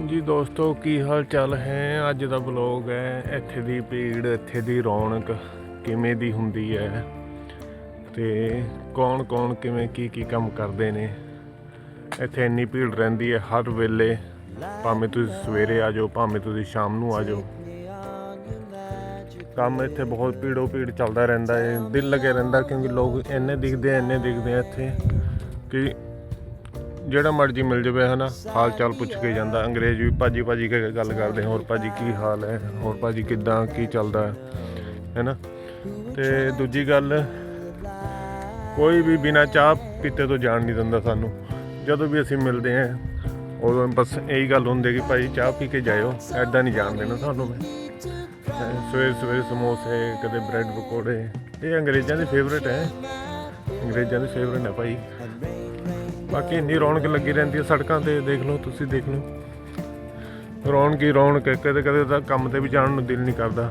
ਹਾਂਜੀ ਦੋਸਤੋ, ਕੀ ਹਾਲ ਚਾਲ ਹੈ? ਅੱਜ ਦਾ ਬਲੌਗ ਹੈ, ਇੱਥੇ ਦੀ ਭੀੜ, ਇੱਥੇ ਦੀ ਰੌਣਕ ਕਿਵੇਂ ਦੀ ਹੁੰਦੀ ਹੈ? ਤੇ ਕੌਣ ਕੌਣ ਕਿਵੇਂ ਕੀ ਕੀ ਕੰਮ ਕਰਦੇ ਨੇ? ਇੱਥੇ ਇੰਨੀ ਭੀੜ ਰਹਿੰਦੀ ਹੈ ਹਰ ਵੇਲੇ। ਭਾਵੇਂ ਤੁਸੀਂ ਸਵੇਰੇ ਆ ਜਾਓ, ਭਾਵੇਂ ਤੁਸੀਂ ਸ਼ਾਮ ਨੂੰ ਆ ਜਾਓ। ਕੰਮ ਇੱਥੇ ਬਹੁਤ ਭੀੜੋ ਭੀੜ ਚੱਲਦਾ ਰਹਿੰਦਾ ਹੈ, ਦਿਲ ਲੱਗਿਆ ਰਹਿੰਦਾ ਕਿਉਂਕਿ ਲੋਕ ਇੰਨੇ ਦਿਖਦੇ ਆ, ਇੰਨੇ ਦਿਖਦੇ ਆ ਇੱਥੇ ਕਿ ਜਿਹੜਾ ਮਰਜ਼ੀ ਮਿਲ ਜਾਵੇ ਹਨਾ? ਹਾਲ ਚਾਲ ਪੁੱਛ ਕੇ ਜਾਂਦਾ। ਅੰਗਰੇਜ਼ ਵੀ ਭਾਜੀ ਭਾਜੀ ਕੇ ਗੱਲ ਕਰਦੇ ਹੋਰ ਭਾਜੀ ਕੀ ਹਾਲ ਹੈ? ਹੋਰ ਭਾਜੀ ਕਿੱਦਾਂ ਕੀ ਚੱਲਦਾ ਹੈ? ਹੈਨਾ? ਤੇ ਦੂਜੀ ਗੱਲ ਕੋਈ ਵੀ ਬਿਨਾ ਚਾਹ ਪੀਤੇ ਤੋਂ ਜਾਣ ਨਹੀਂ ਦਿੰਦਾ ਸਾਨੂੰ। ਜਦੋਂ ਵੀ ਅਸੀਂ ਮਿਲਦੇ ਆਂ ਉਦੋਂ ਬਸ ਇਹੀ ਗੱਲ ਹੁੰਦੀ ਕਿ ਭਾਈ ਚਾਹ ਪੀ ਕੇ ਜਾਇਓ ਐਦਾਂ ਨਹੀਂ ਜਾਣ ਦੇਣਾ ਤੁਹਾਨੂੰ ਮੈਂ। ਹੈਂ, ਸਵੇਰੇ ਸਵੇਰੇ ਸਮੋਸੇ ਕਦੇ ਬ੍ਰੈਡ ਪਕੌੜੇ। ਇਹ ਅੰਗਰੇਜ਼ਾਂ ਦੇ ਫੇਵਰੇਟ ਹੈ। ਅੰਗਰੇਜ਼ਾਂ ਦੇ ਫੇਵਰੇਟ ਹੈ ਭਾਈ। ਬਾਕੀ ਇੰਨੀ ਰੌਣਕ ਲੱਗੀ ਰਹਿੰਦੀ ਹੈ ਸੜਕਾਂ ਤੇ, ਦੇਖ ਲਓ ਤੁਸੀਂ, ਦੇਖ ਲਓ। ਰੌਣਕ ਹੀ ਰੌਣਕ ਹੈ, ਕਦੇ ਕਦੇ ਤਾਂ ਕੰਮ ਤੇ ਵੀ ਜਾਣ ਨੂੰ ਦਿਲ ਨਹੀਂ ਕਰਦਾ।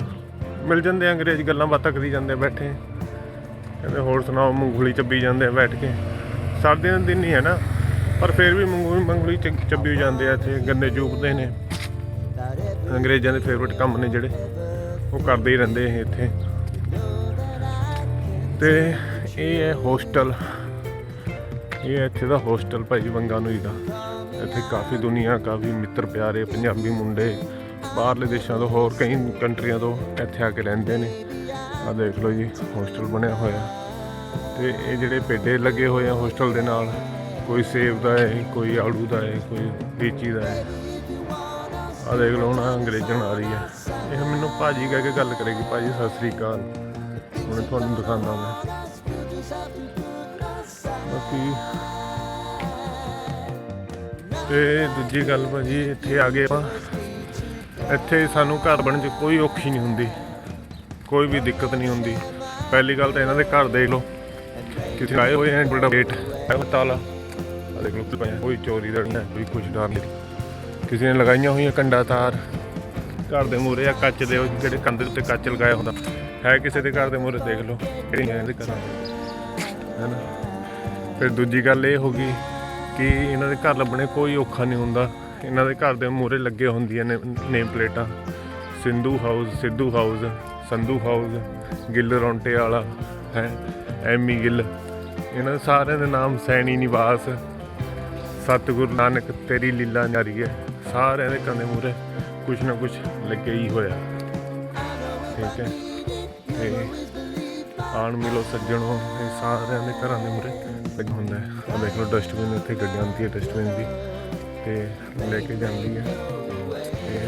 ਮਿਲ ਜਾਂਦੇ ਆ ਅੰਗਰੇਜ਼ ਗੱਲਾਂ, ਬਾਤਾਂ ਕਰੀ ਜਾਂਦੇ ਬੈਠੇ। ਕਹਿੰਦੇ ਹੋਰ ਸੁਣਾਓ, ਮੂੰਗਫਲੀ ਚੱਬੀ ਜਾਂਦੇ ਆ ਬੈਠ ਕੇ। ਸਰਦੀਆਂ ਦੇ ਦਿਨ ਨਹੀਂ ਹੈ ਨਾ, ਪਰ ਫਿਰ ਵੀ ਮੰਗੂਲੀ ਮੂੰਗਫਲੀ ਚੱਬੀ ਜਾਂਦੇ ਆ ਇੱਥੇ, ਗੰਨੇ ਚੂਪਦੇ ਨੇ। ਅੰਗਰੇਜ਼ਾਂ ਦੇ ਫੇਵਰਟ ਕੰਮ ਨੇ ਜਿਹੜੇ, ਉਹ ਕਰਦੇ ਹੀ ਰਹਿੰਦੇ ਇਹ ਇੱਥੇ। ਤੇ ਇਹ ਹੈ ਹੋਸਟਲ ਇਹ ਇੱਥੇ ਦਾ ਹੋਸਟਲ ਭਾਈ ਬੰਗਾ ਨੂੰ ਦਾ। ਇੱਥੇ ਕਾਫੀ ਦੁਨੀਆ, ਕਾਫੀ ਮਿੱਤਰ ਪਿਆਰੇ, ਪੰਜਾਬੀ ਮੁੰਡੇ, ਬਾਹਰਲੇ ਦੇਸ਼ਾਂ ਤੋਂ ਹੋਰ ਕਈ ਕੰਟਰੀਆਂ ਤੋਂ ਇੱਥੇ ਆ ਕੇ ਰਹਿੰਦੇ ਨੇ। ਆ ਦੇਖ ਲਓ ਜੀ ਹੋਸਟਲ ਬਣਿਆ ਹੋਇਆ। ਤੇ ਇਹ ਜਿਹੜੇ ਪੇਡੇ ਲੱਗੇ ਹੋਏ ਆ ਹੋਸਟਲ ਦੇ ਨਾਲ, ਕੋਈ ਸੇਬ ਦਾ ਹੈ ਕੋਈ ਆੜੂ ਦਾ ਹੈ ਕੋਈ ਲੀਚੀ ਦਾ ਹੈ ਆ ਦੇਖ ਲਓ ਹੁਣ ਆਹ ਅੰਗਰੇਜ਼ਣ ਆ ਰਹੀ ਹੈ ਇਹ ਮੈਨੂੰ ਭਾਜੀ ਕਹਿ ਕੇ ਗੱਲ ਕਰੇਗੀ, ਭਾਜੀ ਸਤਿ ਸ੍ਰੀ ਅਕਾਲ। ਹੁਣ ਤੁਹਾਨੂੰ ਦਿਖਾਉਂਦਾ ਮੈਂ। ਬਾਕੀ ਤੇ ਦੂਜੀ ਗੱਲ ਭਾਜੀ, ਇੱਥੇ ਆ ਗਏ ਆਪਾਂ। ਇੱਥੇ ਸਾਨੂੰ ਘਰ ਬਣਨ 'ਚ ਕੋਈ ਔਖੀ ਨਹੀਂ ਹੁੰਦੀ। ਕੋਈ ਵੀ ਦਿੱਕਤ ਨਹੀਂ ਹੁੰਦੀ। ਪਹਿਲੀ ਗੱਲ ਤਾਂ ਇਹਨਾਂ ਦੇ ਘਰ ਦੇਖ ਲਓ। ਕਿੱਥੇ ਆਏ ਹੋਏ ਐ ਬੜਾ ਗੇਟ ਹੈ ਉਹ ਤਾਲਾ। ਆ ਦੇਖ ਲਓ ਕੋਈ ਚੋਰੀ ਦਾ ਨਹੀਂ ਕੋਈ ਕੁਛ ਡਰ ਨਹੀਂ। ਕਿਸੇ ਨੇ ਲਗਾਈਆਂ ਹੋਈਆਂ ਕੰਡਾ ਤਾਰ। ਘਰ ਦੇ ਮੂਹਰੇ ਆ ਕੱਚ ਦੇ ਜਿਹੜੇ ਕੰਧ ਉੱਤੇ ਕੱਚ ਲਗਾਇਆ ਹੁੰਦਾ। ਹੈ ਕਿਸੇ ਦੇ ਘਰ ਦੇ ਮੂਹਰੇ, ਦੇਖ ਲਓ। ਕਿਹੜੀਆਂ ਇਹਦੇ ਘਰਾਂ ਹੈ ਨਾ? ਫਿਰ ਦੂਜੀ ਗੱਲ ਇਹ ਹੋ ਗਈ ਕਿ ਇਹਨਾਂ ਦੇ ਘਰ ਲੱਭਣੇ ਕੋਈ ਔਖਾ ਨਹੀਂ ਹੁੰਦਾ। ਇਹਨਾਂ ਦੇ ਘਰ ਦੇ ਮੂਹਰੇ ਲੱਗੇ ਹੁੰਦੀਆਂ ਨੇ ਨੇਮ ਪਲੇਟਾਂ। Sindhu house, Sidhu house, Sandhu house, Gill ਰੌਂਟੇ ਵਾਲਾ, ਹੈ, ਐਮੀ ਗਿੱਲ। ਇਹਨਾਂ ਦੇ ਸਾਰਿਆਂ ਦੇ ਨਾਮ ਸੈਣੀ ਨਿਵਾਸ। ਸਤਿਗੁਰੂ ਨਾਨਕ, ਤੇਰੀ ਲੀਲਾ ਜਾਰੀ ਹੈ। ਸਾਰਿਆਂ ਦੇ ਕੰਦੇ ਮੂਹਰੇ ਕੁਛ ਨਾ ਕੁਛ ਲੱਗੇ ਹੀ ਹੋਇਆ। ਠੀਕ ਹੈ। ਤੇ ਆਣ ਮਿਲੋ ਸੱਜਣੋ, ਇਹ ਸਾਰਿਆਂ ਦੇ ਘਰਾਂ ਦੇ ਮੂਹਰੇ ਲੱਗ ਹੁੰਦਾ ਹੈ। ਆ ਦੇਖ ਲਓ ਡਸਟਬਿਨ ਇੱਥੇ ਗੱਡੀ ਆਉਂਦੀ ਹੈ ਡਸਟਬਿਨ ਦੀ। ਤੇ ਲੈ ਕੇ ਜਾਂਦੀ ਹੈ। ਤੇ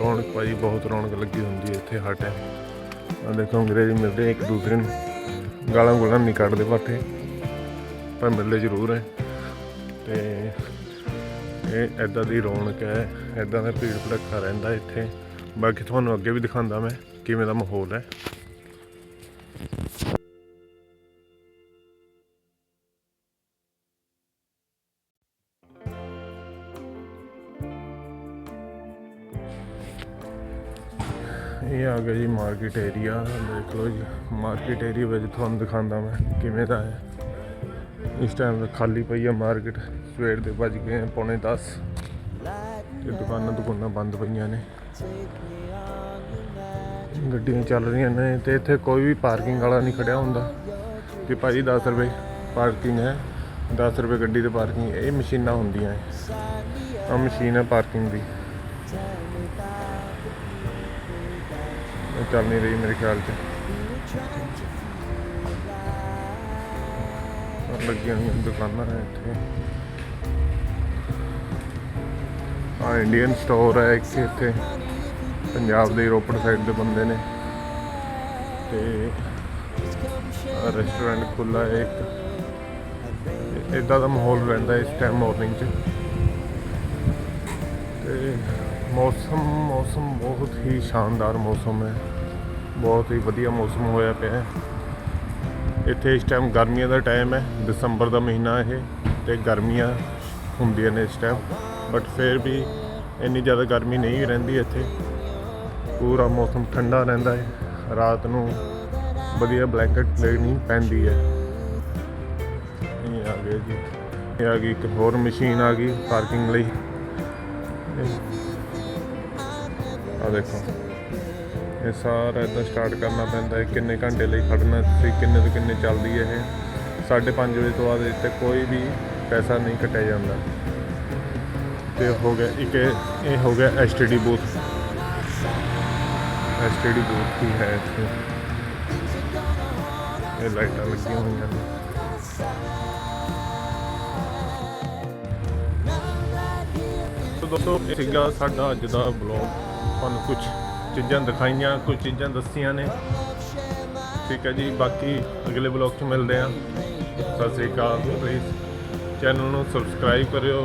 ਰੌਣਕ ਭਾਈ ਬਹੁਤ ਰੌਣਕ ਲੱਗੀ ਹੁੰਦੀ ਹੈ ਇੱਥੇ ਹਰ ਟਾਈਮ ਆ ਦੇਖੋ, ਅੰਗਰੇਜ਼ ਮਿਲਦੇ ਇੱਕ ਦੂਸਰੇ ਨੂੰ। ਗਾਲਾਂ ਗੁਲਾਂ ਨਹੀਂ ਕੱਢਦੇ ਪਾਤੇ ਪਰ ਮਿਲਦੇ ਜ਼ਰੂਰ ਹੈ। ਤੇ ਇਹ ਐਦਾਂ ਦੀ ਰੌਣਕ ਹੈ ਐਦਾਂ ਦਾ ਭੀੜ ਭੜੱਕਾ ਰਹਿੰਦਾ ਇੱਥੇ। ਬਾਕੀ ਤੁਹਾਨੂੰ ਅੱਗੇ ਵੀ ਦਿਖਾਉਂਦਾ ਮੈਂ ਕਿਵੇਂ ਦਾ ਮਾਹੌਲ ਹੈ। ਇਹ ਆ ਗਿਆ ਜੀ ਮਾਰਕੀਟ ਏਰੀਆ ਦੇਖ ਲਓ ਜੀ ਮਾਰਕੀਟ ਏਰੀਆ ਵਿੱਚ ਤੁਹਾਨੂੰ ਦਿਖਾਉਂਦਾ ਮੈਂ ਕਿਵੇਂ ਦਾ ਹੈ। ਇਸ ਟਾਈਮ ਖਾਲੀ ਪਈ ਹੈ ਮਾਰਕੀਟ ਸਵੇਰ ਦੇ ਵੱਜ ਗਏ ਪੌਣੇ 10 ਤੇ ਦੁਕਾਨਾਂ ਦੁਕਾਨਾਂ ਬੰਦ ਪਈਆਂ ਨੇ। ਗੱਡੀਆਂ ਚੱਲ ਰਹੀਆਂ ਨੇ ਤੇ ਇੱਥੇ ਕੋਈ ਵੀ ਪਾਰਕਿੰਗ ਵਾਲਾ ਨਹੀਂ ਖੜਿਆ ਹੁੰਦਾ। ਕਿ ਭਾਜੀ 10 ਰੁਪਏ ਪਾਰਕਿੰਗ ਹੈ 10 ਰੁਪਏ ਗੱਡੀ ਤੇ ਪਾਰਕਿੰਗ, ਇਹ ਮਸ਼ੀਨਾਂ ਹੁੰਦੀਆਂ ਆ ਮਸ਼ੀਨ ਹੈ ਪਾਰਕਿੰਗ ਦੀ। ਚੱਲ ਨਹੀਂ ਰਹੀ ਮੇਰੇ ਖਿਆਲ 'ਚ। ਔਰ ਲੱਗੀਆਂ ਹੋਈਆਂ ਦੁਕਾਨਾਂ ਨੇ ਇੱਥੇ। ਆ ਇੰਡੀਅਨ ਸਟੋਰ ਹੈ ਇੱਕ ਇੱਥੇ। ਪੰਜਾਬ ਦੇ ਰੋਪੜ ਸਾਈਡ ਦੇ ਬੰਦੇ ਨੇ। ਤੇ ਰੈਸਟੋਰੈਂਟ ਖੁੱਲਾ ਹੈ ਇੱਕ। ਇਦਾਂ ਦਾ ਮਾਹੌਲ ਰਹਿੰਦਾ ਇਸ ਟਾਈਮ ਮਾਰਨਿੰਗ 'ਚ। ਤੇ ਮੌਸਮ ਮੌਸਮ ਬਹੁਤ ਹੀ ਸ਼ਾਨਦਾਰ ਮੌਸਮ ਹੈ। ਬਹੁਤ ਹੀ ਵਧੀਆ ਮੌਸਮ ਹੋਇਆ ਪਿਆ ਹੈ। ਇੱਥੇ ਇਸ ਟਾਈਮ ਗਰਮੀਆਂ ਦਾ ਟਾਈਮ ਹੈ, ਦਸੰਬਰ ਦਾ ਮਹੀਨਾ ਇਹ, ਤੇ ਗਰਮੀਆਂ ਹੁੰਦੀਆਂ ਨੇ ਇਸ ਟਾਈਮ ਬਟ ਫਿਰ ਵੀ ਇੰਨੀ ਜ਼ਿਆਦਾ ਗਰਮੀ ਨਹੀਂ ਰਹਿੰਦੀ ਇੱਥੇ। ਪੂਰਾ ਮੌਸਮ ਠੰਡਾ ਰਹਿੰਦਾ ਹੈ। ਰਾਤ ਨੂੰ ਵਧੀਆ ਬਲੈਂਕਟ ਲੈਣੀ ਪੈਂਦੀ ਹੈ। ਇਹ ਆ ਗਏ ਜੀ। ਇਹ ਆ ਗਈ ਇੱਕ ਹੋਰ ਮਸ਼ੀਨ ਆ ਗਈ ਪਾਰਕਿੰਗ ਲਈ। ਆ ਦੇਖੋ। ਇਹ ਸਾਰਾ ਇਦਾਂ ਸਟਾਰਟ ਕਰਨਾ ਪੈਂਦਾ ਹੈ। ਕਿੰਨੇ ਘੰਟੇ ਲਈ ਖੜਨਾ ਤੁਸੀਂ, ਕਿੰਨੇ ਤੋਂ ਕਿੰਨੇ ਚੱਲਦੀ ਹੈ ਇਹ? 5:30 ਵਜੇ ਤੋਂ ਬਾਅਦ ਇੱਥੇ ਕੋਈ ਵੀ ਪੈਸਾ ਨਹੀਂ ਕੱਟਿਆ ਜਾਂਦਾ। ਤੇ ਹੋ ਗਿਆ ਇੱਕ ਇਹ ਇਹ ਹੋ ਗਿਆ ਐਸਟੀਡੀ ਬੂਥ ਐਸਟੀਡੀ ਬੂਥ ਵੀ ਹੈ ਇੱਥੇ। ਇਹ ਲਾਈਟਾਂ ਲੱਗੀਆਂ ਹੋਈਆਂ ਨੇ। ਸੋ ਦੋਸਤੋ, ਇਹ ਸੀਗਾ ਸਾਡਾ ਅੱਜ ਦਾ ਬਲੌਗ ਤੁਹਾਨੂੰ ਕੁਝ ਚੀਜ਼ਾਂ ਦਿਖਾਈਆਂ ਕੁਝ ਚੀਜ਼ਾਂ ਦੱਸੀਆਂ ਨੇ। ਠੀਕ ਹੈ ਜੀ, ਬਾਕੀ ਅਗਲੇ ਬਲੌਗ 'ਚ ਮਿਲਦੇ ਆ ਸਤਿ ਸ੍ਰੀ ਅਕਾਲ ਪਲੀਜ਼ ਚੈਨਲ ਨੂੰ ਸਬਸਕ੍ਰਾਈਬ ਕਰਿਓ।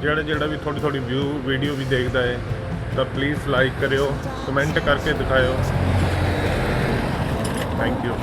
ਜਿਹੜਾ ਜਿਹੜਾ ਵੀ ਥੋੜੀ ਥੋੜੀ ਵਿਊ ਵੀਡੀਓ ਵੀ ਦੇਖਦਾ ਹੈ ਤਾਂ ਪਲੀਜ਼ ਲਾਈਕ ਕਰਿਓ ਕਮੈਂਟ ਕਰਕੇ ਦਿਖਾਇਓ। Thank you